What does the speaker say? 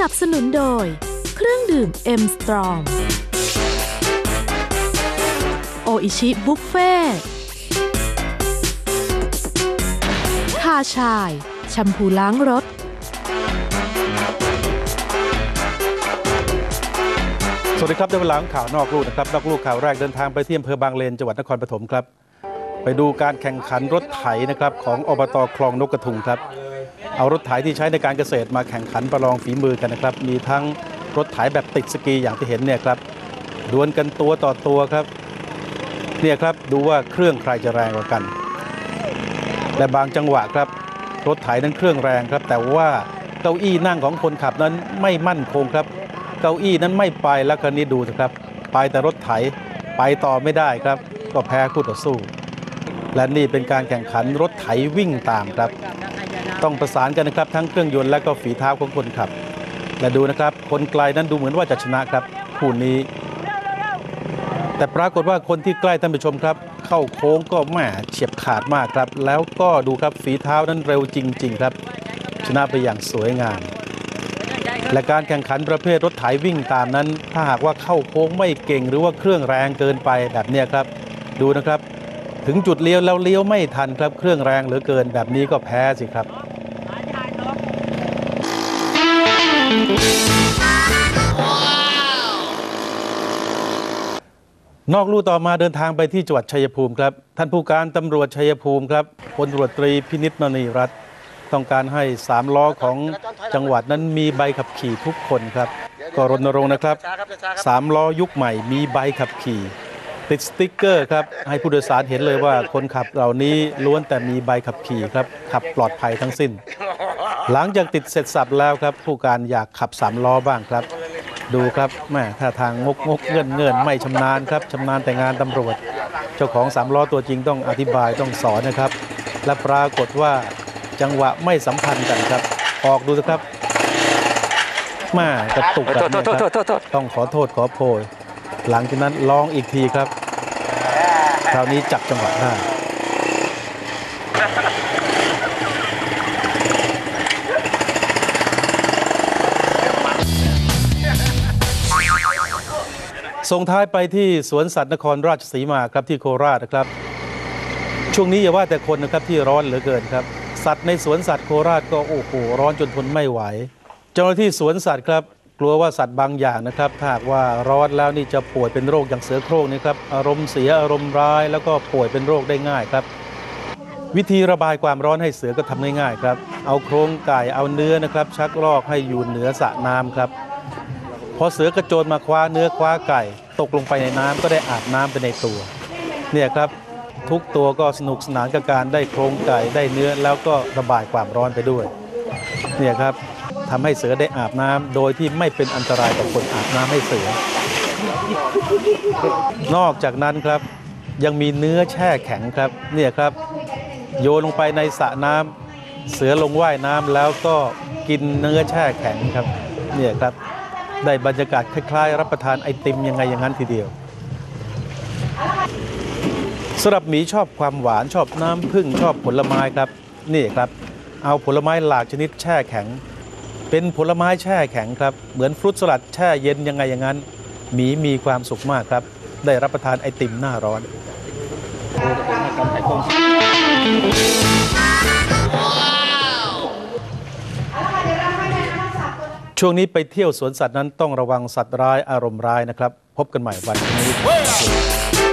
นับสนุนโดย เครื่องดื่มเอ็มสตรองโออิชิบุฟเฟ่คาชาย แชมพูล้างรถ สวัสดีครับได้เวลาของข่าวนอกลูกนะครับ นอกลูกข่าวแรกเดินทางไปที่อำเภอบางเลนจังหวัดนครปฐมครับ ไปดูการแข่งขันรถไถนะครับของอบตคลองนกกระทุงครับ เอารถไถที่ใช้ในการเกษตรมาแข่งขันประลองฝีมือกันนะครับ มีทั้งรถไถแบบติดสกีอย่างที่เห็นเนี่ยครับดวลกันตัวต่อตัวครับเนี่ยครับดูว่าเครื่องใครจะแรงกว่ากันและบางจังหวะครับ รถไถนั้นเครื่องแรงครับ แต่ว่าเก้าอี้นั่งของคนขับนั้นไม่มั่นคงครับ เก้าอี้นั้นไม่ไปแล้วคันนี้ดูสิครับ ไปแต่รถไถไปต่อไม่ได้ครับ ก็แพ้คู่ต่อสู้ และนี่เป็นการแข่งขันรถไถวิ่งตามครับ ต้องประสานกันนะครับ ทั้งเครื่องยนต์และก็ฝีเท้าของคนขับ และดูนะครับ คนไกลนั้นดูเหมือนว่าจะชนะครับคู่นี้ แต่ปรากฏว่าคนที่ใกล้ท่านผู้ชมครับ เข้าโค้งก็แหม่เฉียบขาดมากครับ แล้วก็ดูครับฝีเท้านั้นเร็วจริง ๆ ครับ ชนะไปอย่างสวยงามและการแข่งขันประเภทรถไถวิ่งตามนั้น ถ้าหากว่าเข้าโค้งไม่เก่งหรือว่าเครื่องแรงเกินไปแบบนี้ครับ ดูนะครับ ถึงจุดเลี้ยวแล้วเลี้ยวไม่ทันครับเครื่องแรงเหลือเกินแบบนี้ก็แพ้สิครับนอกลู่ต่อมาเดินทางไปที่จังหวัดชัยภูมิครับ ท่านผู้การตำรวจชัยภูมิครับพลตรวจตรีพินิษมณีรัตน์ต้องการให้สามล้อของจังหวัดนั้นมีใบขับขี่ทุกคนครับ ก็รณรงค์นะครับสามล้อยุคใหม่มีใบขับขี่ ติดสติ๊กเกอร์ครับให้ผู้โดยสารเห็นเลยว่าคนขับเหล่านี้ล้วนแต่มีใบขับขี่ครับขับปลอดภัยทั้งสิ้น หลังจากติดเสร็จสับแล้วครับ ผู้การอยากขับสามล้อบ้างครับ ดูครับแม่ท่าทางงกงกเงื่อนเงื่อนไม่ชำนาญครับชำนาญแต่งานตำรวจ เจ้าของสามล้อตัวจริงต้องอธิบายต้องสอนนะครับ และปรากฏว่าจังหวะไม่สัมพันธ์กันครับ ออกดูสิครับแม่กระตุกแบบนี้ครับต้องขอโทษขอโพยหลังจากนั้นลองอีกทีครับ คราวนี้จับจังหวะได้ส่งท้ายไปที่สวนสัตว์นครราชสีมาครับที่โคราชนะครับ ช่วงนี้อย่าว่าแต่คนนะครับที่ร้อนเหลือเกินครับ สัตว์ในสวนสัตว์โคราชก็โอ้โหร้อนจนทนไม่ไหว เจ้าหน้าที่สวนสัตว์ครับ กลัวว่าสัตว์บางอย่างนะครับถ้าหากว่าร้อนแล้วนี่จะป่วยเป็นโรคอย่างเสือโคร่งนี่ครับอารมณ์เสียอารมณ์ร้ายแล้วก็ป่วยเป็นโรคได้ง่ายครับ วิธีระบายความร้อนให้เสือก็ทำง่ายๆครับ เอาโครงไก่เอาเนื้อนะครับ ชักลอกให้อยู่เหนือสระน้ำครับ พอเสือกระโจนมาคว้าเนื้อคว้าไก่ ตกลงไปในน้ำก็ได้อาบน้ำไปในตัว เนี่ยครับทุกตัวก็สนุกสนานกับการได้โครงไก่ได้เนื้อแล้วก็ระบายความร้อนไปด้วย เนี่ยครับ ทำให้เสือได้อาบน้ำโดยที่ไม่เป็นอันตรายต่อคนอาบน้ำให้เสือ นอกจากนั้นครับยังมีเนื้อแช่แข็งครับเนี่ยครับ โยนลงไปในสระน้ำเสือลงว่ายน้ำแล้วก็กินเนื้อแช่แข็งครับเนี่ยครับได้บรรยากาศคล้ายๆ รับประทานไอติมยังไงอย่างนั้นทีเดียวสำหรับหมีชอบความหวานชอบน้ำผึ้งชอบผลไม้ครับ นี่ครับ เอาผลไม้หลากชนิดแช่แข็ง เป็นผลไม้แช่แข็งครับ เหมือนฟรุตสลัดแช่เย็นยังไงอย่างนั้น หมีมีความสุขมากครับ ได้รับประทานไอติมหน้าร้อนช่วงนี้ไปเที่ยวสวนสัตว์นั้นต้องระวังสัตว์ร้ายอารมณ์ร้ายนะครับ พบกันใหม่วันนี้